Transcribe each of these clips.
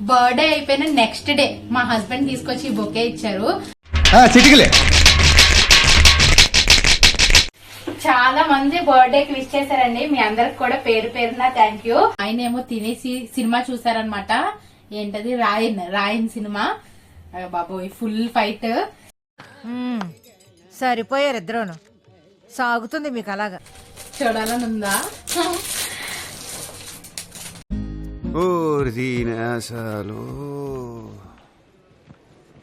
Birthday అయిపోయిన next day మా husband తీసుకొచ్చి బొకే ఇచ్చారు. చాలా మంది బర్త్డే కి విష్ చేశారండి. మీ అందరికి కూడా పేరు పేరున థ్యాంక్ యూ ఆయన ఏమో తినేసి సినిమా చూసారనమాట ఏంటది? రాయన్ రాయన్ సినిమా. బాబోయ్ ఫుల్ ఫైట్. సరిపోయారు ఇద్దరును. సాగుతుంది మీకు అలాగా. చూడాలని ఉందా? అసలు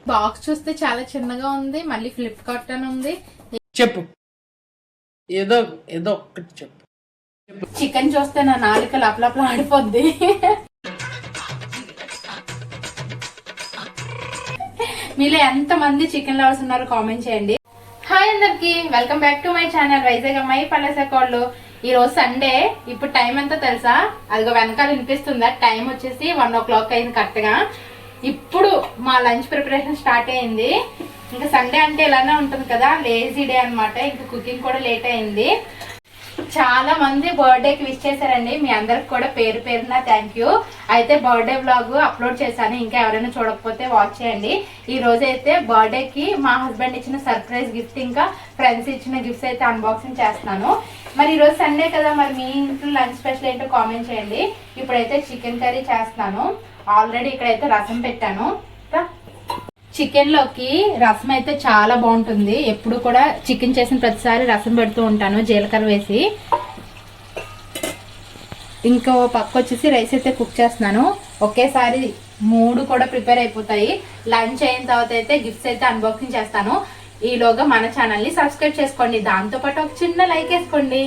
బాక్స్ చూస్తే చాలా చిన్నగా ఉంది. మళ్ళీ ఫ్లిప్కార్ట్ అని ఉంది. చెప్పు. ఏదో ఏదో ఒక్కటి చెప్పు. చికెన్ చూస్తే నా నాలుక లపలపల ఆడిపోద్ది. మీలో ఎంత మంది చికెన్ లవర్స్ ఉన్నారో కామెంట్ చేయండి. హాయ్ అందరికి welcome back to my channel Vizag అమ్మాయి పల్లెసకోళ్ళు ఈ రోజు సండే ఇప్పుడు టైం ఎంత తెలుసా? అదిగో వెనకాల వినిపిస్తుందా. టైం వచ్చేసి వన్ ఓ క్లాక్ అయింది కరెక్ట్గా. ఇప్పుడు మా లంచ్ ప్రిపరేషన్ స్టార్ట్ అయింది. ఇంకా సండే అంటే ఇలానే ఉంటుంది కదా లేజీ డే అన్నమాట. ఇంకా కుకింగ్ కూడా లేట్ అయింది. చాలా మంది బర్త్డే కి విష్ చేశారండి. మీ అందరికి కూడా పేరు పేరున థ్యాంక్ యూ అయితే బర్త్డే బ్లాగ్ అప్లోడ్ చేశాను. ఇంకా ఎవరైనా చూడకపోతే వాచ్ చేయండి. ఈ రోజు అయితే బర్త్డే కి మా హస్బెండ్ ఇచ్చిన సర్ప్రైజ్ గిఫ్ట్ ఇంకా ఫ్రెండ్స్ ఇచ్చిన గిఫ్ట్స్ అయితే అన్బాక్సింగ్ చేస్తున్నాను మరి ఈ రోజు సండే కదా మరి మీ ఇంట్లో లంచ్ స్పెషల్ ఏంటో కామెంట్ చేయండి. ఇప్పుడైతే చికెన్ కర్రీ చేస్తున్నాను ఆల్రెడీ ఇక్కడైతే రసం పెట్టాను. చికెన్లోకి చికెన్లోకి రసం అయితే చాలా బాగుంటుంది. ఎప్పుడు కూడా చికెన్ చేసిన ప్రతిసారి రసం పెడుతూ ఉంటాను జీలకర్ర వేసి. ఇంకో పక్క వచ్చేసి రైస్ అయితే కుక్ చేస్తున్నాను. ఒకేసారి మూడు కూడా ప్రిపేర్ అయిపోతాయి. లంచ్ అయిన తర్వాత అయితే గిఫ్ట్స్ అయితే అన్బాక్సింగ్ చేస్తాను. ఈలోగా మన ఛానల్ని సబ్స్క్రైబ్ చేసుకోండి. దాంతో పాటు ఒక చిన్న లైక్ వేసుకోండి.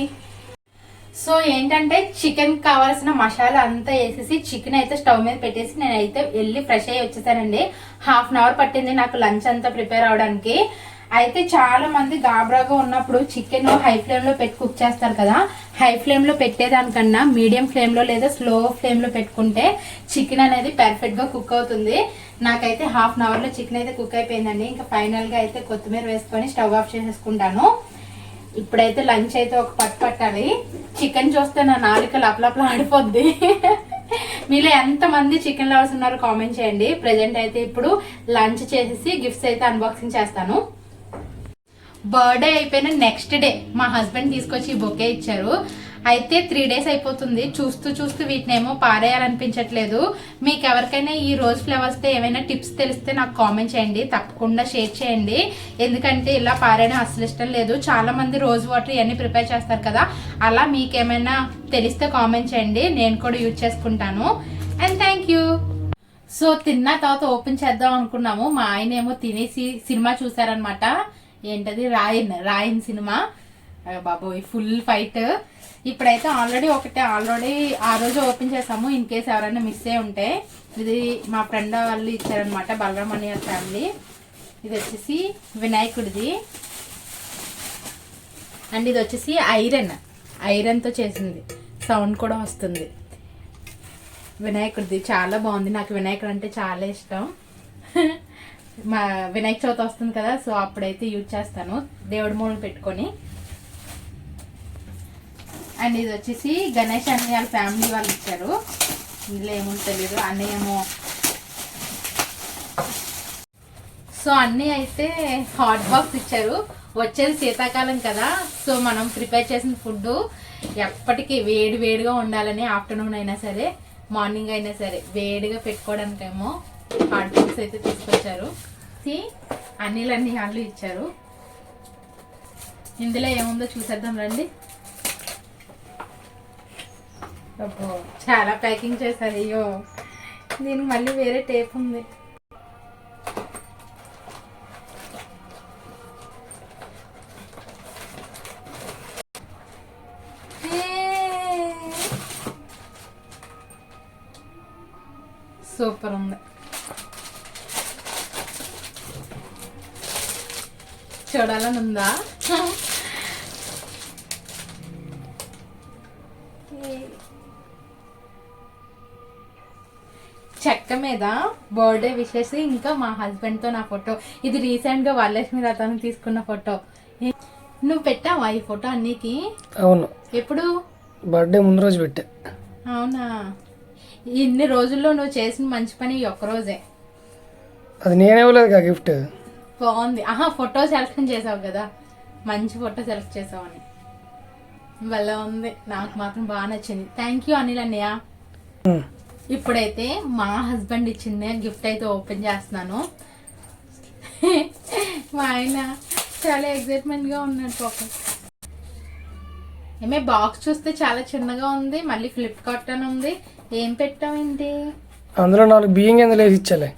సో ఏంటంటే చికెన్ కావాల్సిన మసాలా అంతా వేసేసి చికెన్ అయితే స్టవ్ మీద పెట్టేసి నేనైతే వెళ్ళి ఫ్రెష్ అయ్యి వచ్చేసానండి. హాఫ్ అన్ అవర్ పట్టింది నాకు లంచ్ అంతా ప్రిపేర్ అవడానికి. అయితే చాలా మంది గాబరాగా ఉన్నప్పుడు చికెన్ హై ఫ్లేమ్లో పెట్టి కుక్ చేస్తారు కదా. హై ఫ్లేమ్లో పెట్టేదానికన్నా మీడియం ఫ్లేమ్లో లేదా స్లో ఫ్లేమ్లో పెట్టుకుంటే చికెన్ అనేది పెర్ఫెక్ట్గా కుక్ అవుతుంది. నాకైతే హాఫ్ అన్ అవర్లో చికెన్ అయితే కుక్ అయిపోయిందండి. ఇంకా ఫైనల్గా అయితే కొత్తిమీర వేసుకొని స్టవ్ ఆఫ్ చేసేసుకుంటాను. ఇప్పుడైతే లంచ్ అయితే ఒక పట్టు పట్టాలి చికెన్ చూస్తే నా నాలుక లపలపల ఆడిపోద్ది. మీలో ఎంత మంది చికెన్ లవర్స్ ఉన్నారో కామెంట్ చేయండి. ప్రెజెంట్ అయితే ఇప్పుడు లంచ్ చేసేసి గిఫ్ట్స్ అయితే అన్బాక్సింగ్ చేస్తాను. బర్త్డే అయిపోయిన నెక్స్ట్ డే మా హస్బెండ్ తీసుకొచ్చి బొకే ఇచ్చారు. అయితే త్రీ డేస్ అయిపోతుంది. చూస్తూ చూస్తూ వీటినేమో పారేయాలనిపించట్లేదు. మీకు ఎవరికైనా ఈ రోజ్ ఫ్లవర్స్ ఏమైనా టిప్స్ తెలిస్తే నాకు కామెంట్ చేయండి. తప్పకుండా షేర్ చేయండి. ఎందుకంటే ఇలా పారేయడం అసలు ఇష్టం లేదు. చాలా మంది రోజ్ వాటర్ ఇవన్నీ ప్రిపేర్ చేస్తారు కదా. అలా మీకేమైనా తెలిస్తే కామెంట్ చేయండి. నేను కూడా యూజ్ చేసుకుంటాను. అండ్ థ్యాంక్ యూ సో తిన్న తర్వాత ఓపెన్ చేద్దాం అనుకున్నాము. మా ఆయన ఏమో తినేసి సినిమా చూసారనమాట ఏంటది? రాయన్ రాయన్ సినిమా. బాబోయ్ ఫుల్ ఫైట్ ఇప్పుడైతే ఆల్రెడీ ఒకటే ఆల్రెడీ ఆ రోజు ఓపెన్ చేసాము. ఇన్ కేస్ ఎవరైనా మిస్ అయి ఉంటే ఇది మా ఫ్రెండ్ వాళ్ళు ఇచ్చారనమాట బలరామణి ఫ్యామిలీ ఇది వచ్చేసి వినాయకుడిది. అండ్ ఇది వచ్చేసి ఐరన్. ఐరన్తో చేసింది. సౌండ్ కూడా వస్తుంది. వినాయకుడిది. చాలా బాగుంది. నాకు వినాయకుడు అంటే చాలా ఇష్టం. మా వినాయక చవితి వస్తుంది కదా సో అప్పుడైతే యూజ్ చేస్తాను. దేవుడి మూలం పెట్టుకొని. అండ్ ఇది వచ్చేసి గణేష్ అన్నయ్య వాళ్ళ ఫ్యామిలీ వాళ్ళు ఇచ్చారు. ఇందులో ఏమో తెలియదు అన్నయ్య ఏమో సో అన్నీ అయితే హాట్ బాక్స్ ఇచ్చారు. వచ్చేది శీతాకాలం కదా సో మనం ప్రిపేర్ చేసిన ఫుడ్ ఎప్పటికీ వేడి వేడిగా ఉండాలని ఆఫ్టర్నూన్ అయినా సరే మార్నింగ్ అయినా సరే వేడిగా పెట్టుకోవడానికేమో హాట్ బాక్స్ అయితే తీసుకొచ్చారు. అన్నిలన్నీ వాళ్ళు ఇచ్చారు. ఇందులో ఏముందో చూసేద్దాం రండి. చాలా ప్యాకింగ్ చేశారు అయ్యో. దీనికి మళ్ళీ వేరే టేప్ ఉంది. సూపర్ ఉంది. చూడాలని ఉందా? చెక్క మీద బర్త్డే విషెస్ ఇంకా మా హస్బెండ్తో నా ఫోటో. ఇది రీసెంట్గా వరలక్ష్మి రథం తీసుకున్న ఫోటో. నువ్వు పెట్టావా ఈ ఫోటో అన్నికి? అవును. ఎప్పుడు? బర్త్డే ముందు రోజు పెట్టా. అవునా? ఇన్ని రోజుల్లో నువ్వు చేసిన మంచి పని ఒక్క రోజే. అది నేనే ఇవ్వలేదు కదా గిఫ్ట్. బాగుంది. ఆహా ఫోటో సెలెక్షన్ చేసావు కదా. మంచి ఫోటో సెలెక్ట్ చేసావని భలే ఉంది. నాకు మాత్రం బాగా నచ్చింది. థ్యాంక్ యూ అనిల్ అన్నయ్య. ఇప్పుడైతే మా హస్బెండ్ ఇచ్చిన గిఫ్ట్ అయితే ఓపెన్ చేస్తున్నాను. మా ఆయన చాలా ఎక్సైట్మెంట్గా ఉన్నాడు పాపం. ఏమే బాక్స్ చూస్తే చాలా చిన్నగా ఉంది మళ్ళీ ఫ్లిప్కార్ట్ అని ఉంది. ఏం పెట్టావేంటి? అందులో నాలుగు బియ్యం కింద లేసి ఇచ్చాలే.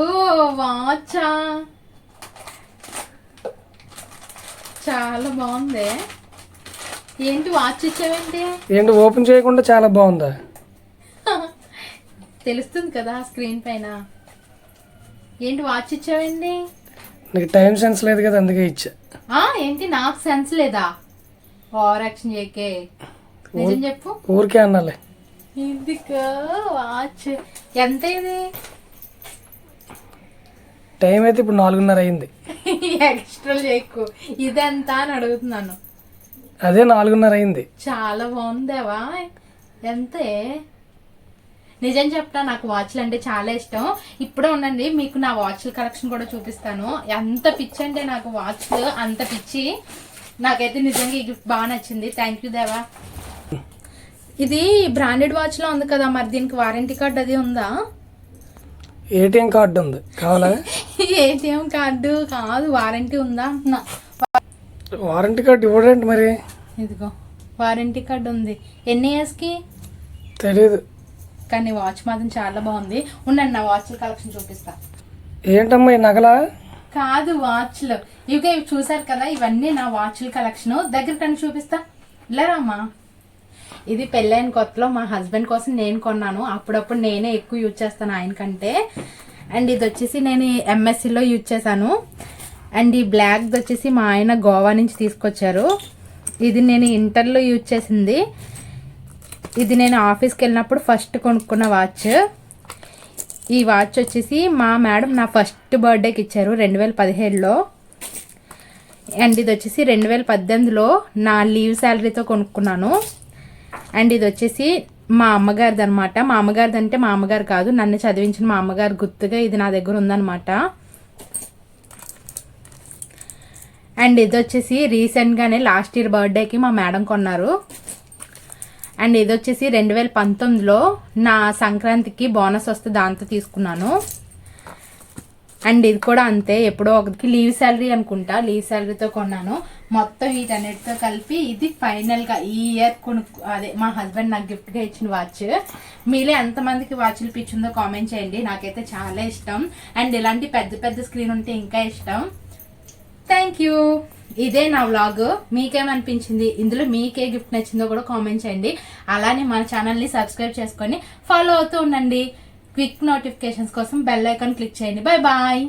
ఓ వాచా? చాలా బాగుంది. ఏంటి వాచ్ ఇచ్చావేంటి? ఏంటి ఓపెన్ చేయకుండా చాలా బాగుందా? తెలుస్తుంది కదా స్క్రీన్ పైన. ఏంటి వాచ్ ఇచ్చావేంటి? నీకు టైం సెన్స్ లేదు కదా అందుకే ఇచ్చా. ఆ ఏంటి నాకు సెన్స్ లేదా? ఓవర్ యాక్షన్ చేయకే. నిజం చెప్పు. ఊరికే అన్నాలే. ఎందుకు? వాచ్ ఎంత ఇది? టైం అయితే ఇప్పుడు నాలుగున్నర అయింది. ఎక్స్ట్రా ఇదెంత అని అడుగుతున్నాను. అదే నాలుగున్నర అయింది. చాలా బాగుందేవా? ఎంతే? నిజం చెప్తా నాకు వాచ్లు అంటే చాలా ఇష్టం. ఇప్పుడే ఉండండి మీకు నా వాచ్ల కలెక్షన్ కూడా చూపిస్తాను. ఎంత పిచ్చి అంటే నాకు వాచ్లు అంత పిచ్చి. నాకైతే నిజంగా ఈ గిఫ్ట్ బాగా నచ్చింది. థ్యాంక్ యూ దేవా. ఇది బ్రాండెడ్ వాచ్లో ఉంది కదా మరి దీనికి వారంటీ కార్డ్ అది ఉందా? ఏటీఎం కార్డు ఉంది. కావాలా? ఏటీఎం కార్డు కాదు వారంటీ ఉందా? అంటున్నా వారంటీ కార్డు ఇవ్వడండి మరి. ఇదిగో వారంటీ కార్డు ఉంది. ఎన్ని ఇయర్స్కి తెలీదు. కానీ వాచ్ మాత్రం చాలా బాగుంది. ఉండండి నా వాచ్ల కలెక్షన్ చూపిస్తా. ఏంటమ్మా ఈ నగలా? కాదు వాచ్లు. ఇవి ఇవి చూసారు కదా ఇవన్నీ నా వాచ్ల కలెక్షన్. దగ్గర కని చూపిస్తా. ఇలా రామ్మా. ఇది పెళ్ళైన కొత్తలో మా హస్బెండ్ కోసం నేను కొన్నాను. అప్పుడప్పుడు నేనే ఎక్కువ యూజ్ చేస్తాను ఆయన కంటే అండ్ ఇది వచ్చేసి నేను ఎంఎస్సిలో యూజ్ చేశాను. అండ్ ఈ బ్లాక్ది వచ్చేసి మా ఆయన గోవా నుంచి తీసుకొచ్చారు. ఇది నేను ఇంటర్లో యూజ్ చేసింది. ఇది నేను ఆఫీస్కి వెళ్ళినప్పుడు ఫస్ట్ కొనుక్కున్న వాచ్. ఈ వాచ్ వచ్చేసి మా మేడం నా ఫస్ట్ బర్త్డేకి ఇచ్చారు రెండు వేల పదిహేడులో. అండ్ ఇది వచ్చేసి రెండు వేల పద్దెనిమిదిలో నా లీవ్ శాలరీతో కొనుక్కున్నాను. అండ్ ఇది వచ్చేసి మా అమ్మగారిది అనమాట మా అమ్మగారిది అంటే మా అమ్మగారు కాదు నన్ను చదివించిన మా అమ్మగారు గుర్తుగా ఇది నా దగ్గర ఉందన్నమాట. అండ్ ఇది వచ్చేసి రీసెంట్గానే లాస్ట్ ఇయర్ బర్త్డేకి మా మేడం కొన్నారు. అండ్ ఇది వచ్చేసి రెండు వేల పంతొమ్మిదిలో నా సంక్రాంతికి బోనస్ వస్తే దాంతో తీసుకున్నాను. అండ్ ఇది కూడా అంతే ఎప్పుడో ఒకటి లీవ్ శాలరీ అనుకుంటా లీవ్ శాలరీతో కొన్నాను. మొత్తం వీటన్నిటితో కలిపి ఇది ఫైనల్గా ఈ ఇయర్ కొనుక్కు అదే మా హస్బెండ్ నాకు గిఫ్ట్గా ఇచ్చిన వాచ్. మీలో ఎంతమందికి వాచ్లు పిచ్చిందో కామెంట్ చేయండి. నాకైతే చాలా ఇష్టం. అండ్ ఇలాంటి పెద్ద పెద్ద స్క్రీన్ ఉంటే ఇంకా ఇష్టం. Thank you. ఇదే నా వ్లాగ్. మీకేమనిపించింది? ఇందులో మీకే గిఫ్ట్ నచ్చిందో కూడా కామెంట్ చేయండి. అలానే మన ఛానల్ని సబ్స్క్రైబ్ చేసుకొని ఫాలో అవుతూ ఉండండి. క్విక్ నోటిఫికేషన్స్ కోసం బెల్ ఐకాన్ క్లిక్ చేయండి. Bye bye.